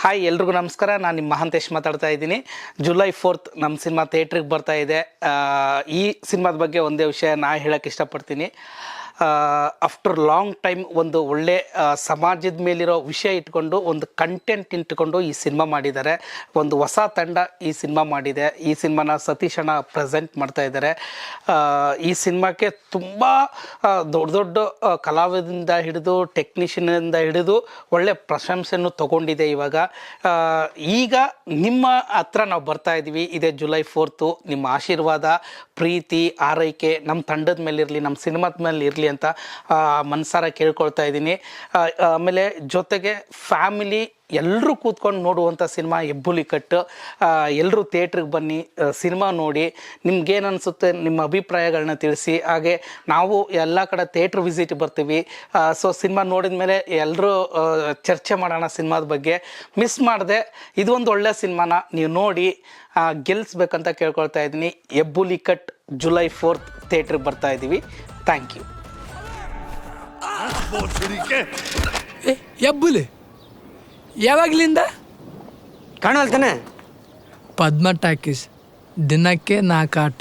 Hi ಎಲ್ರಿಗೂ ನಮಸ್ಕಾರ. ನಾನು ನಿಮ್ಮ ಮಹಾಂತೇಶ್ ಮಾತಾಡ್ತಾ ಇದ್ದೀನಿ. ಜುಲೈ ಫೋರ್ತ್ ನಮ್ಮ ಸಿನಿಮಾ ಥಿಯೇಟ್ರಿಗೆ ಬರ್ತಾ ಇದೆ. ಈ ಸಿನಿಮಾದ ಬಗ್ಗೆ ಒಂದೇ ವಿಷಯ ನಾ ಹೇಳಕ್ಕೆ ಇಷ್ಟಪಡ್ತೀನಿ. ಆಫ್ಟರ್ ಲಾಂಗ್ ಟೈಮ್ ಒಂದು ಒಳ್ಳೆ ಸಮಾಜದ ಮೇಲಿರೋ ವಿಷಯ ಇಟ್ಕೊಂಡು ಒಂದು ಕಂಟೆಂಟ್ ಇಟ್ಕೊಂಡು ಈ ಸಿನಿಮಾ ಮಾಡಿದ್ದಾರೆ. ಒಂದು ಹೊಸ ತಂಡ ಈ ಸಿನಿಮಾ ಮಾಡಿದೆ. ಈ ಸಿನಿಮಾನ ಸತೀಶ್ ಅಣ್ಣ ಪ್ರೆಸೆಂಟ್ ಮಾಡ್ತಾ ಇದ್ದಾರೆ. ಈ ಸಿನಿಮಾಕ್ಕೆ ತುಂಬ ದೊಡ್ಡ ದೊಡ್ಡ ಕಲಾವಿದಿಂದ ಹಿಡಿದು ಟೆಕ್ನಿಷಿಯನಿಂದ ಹಿಡಿದು ಒಳ್ಳೆ ಪ್ರಶಂಸೆಯನ್ನು ತಗೊಂಡಿದೆ ಇವಾಗ. ಈಗ ನಿಮ್ಮ ಹತ್ರ ನಾವು ಬರ್ತಾ ಇದ್ದೀವಿ. ಇದೇ ಜುಲೈ ಫೋರ್ತು ನಿಮ್ಮ ಆಶೀರ್ವಾದ, ಪ್ರೀತಿ, ಆರೈಕೆ ನಮ್ಮ ತಂಡದ ಮೇಲೆ ಇರಲಿ ನಮ್ಮ ಸಿನಿಮಾದ ಮೇಲೆ ಇರಲಿ ಅಂತ ಮನಸಾರ ಕೇಳ್ಕೊಳ್ತಾ ಇದ್ದೀನಿ. ಆಮೇಲೆ ಜೊತೆಗೆ ಫ್ಯಾಮಿಲಿ ಎಲ್ಲರೂ ಕೂತ್ಕೊಂಡು ನೋಡುವಂಥ ಸಿನಿಮಾ ಹೆಬ್ಬುಲಿ ಕಟ್ಟು. ಎಲ್ಲರೂ ಥಿಯೇಟ್ರಿಗೆ ಬನ್ನಿ ಸಿನಿಮಾ ನೋಡಿ ನಿಮ್ಗೇನು ಅನಿಸುತ್ತೆ ನಿಮ್ಮ ಅಭಿಪ್ರಾಯಗಳನ್ನ ತಿಳಿಸಿ. ಹಾಗೆ ನಾವು ಎಲ್ಲ ಕಡೆ ಥಿಯೇಟ್ರ್ ವಿಸಿಟ್ ಬರ್ತೀವಿ. ಸೊ ಸಿನಿಮಾ ನೋಡಿದ ಮೇಲೆ ಎಲ್ಲರೂ ಚರ್ಚೆ ಮಾಡೋಣ ಸಿನಿಮಾದ ಬಗ್ಗೆ. ಮಿಸ್ ಮಾಡಿದೆ, ಇದೊಂದು ಒಳ್ಳೆ ಸಿನಿಮಾನ ನೀವು ನೋಡಿ ಗೆಲ್ಲಿಸ್ಬೇಕಂತ ಕೇಳ್ಕೊಳ್ತಾ ಇದ್ದೀನಿ. ಹೆಬ್ಬುಲಿ ಕಟ್ ಜುಲೈ ಫೋರ್ತ್ ಥಿಯೇಟ್ರಿಗೆ ಬರ್ತಾ ಇದ್ದೀವಿ. Thank you. ಏ ಎಬ್ಬುಲಿ. ಯಾವಾಗ್ಲಿಂದ? ಕಾಣಲ್ತಾನೆ ಪದ್ಮ ಟಾಕೀಸ್ ದಿನಕ್ಕೆ ನಾಲ್ಕು ಆಟ.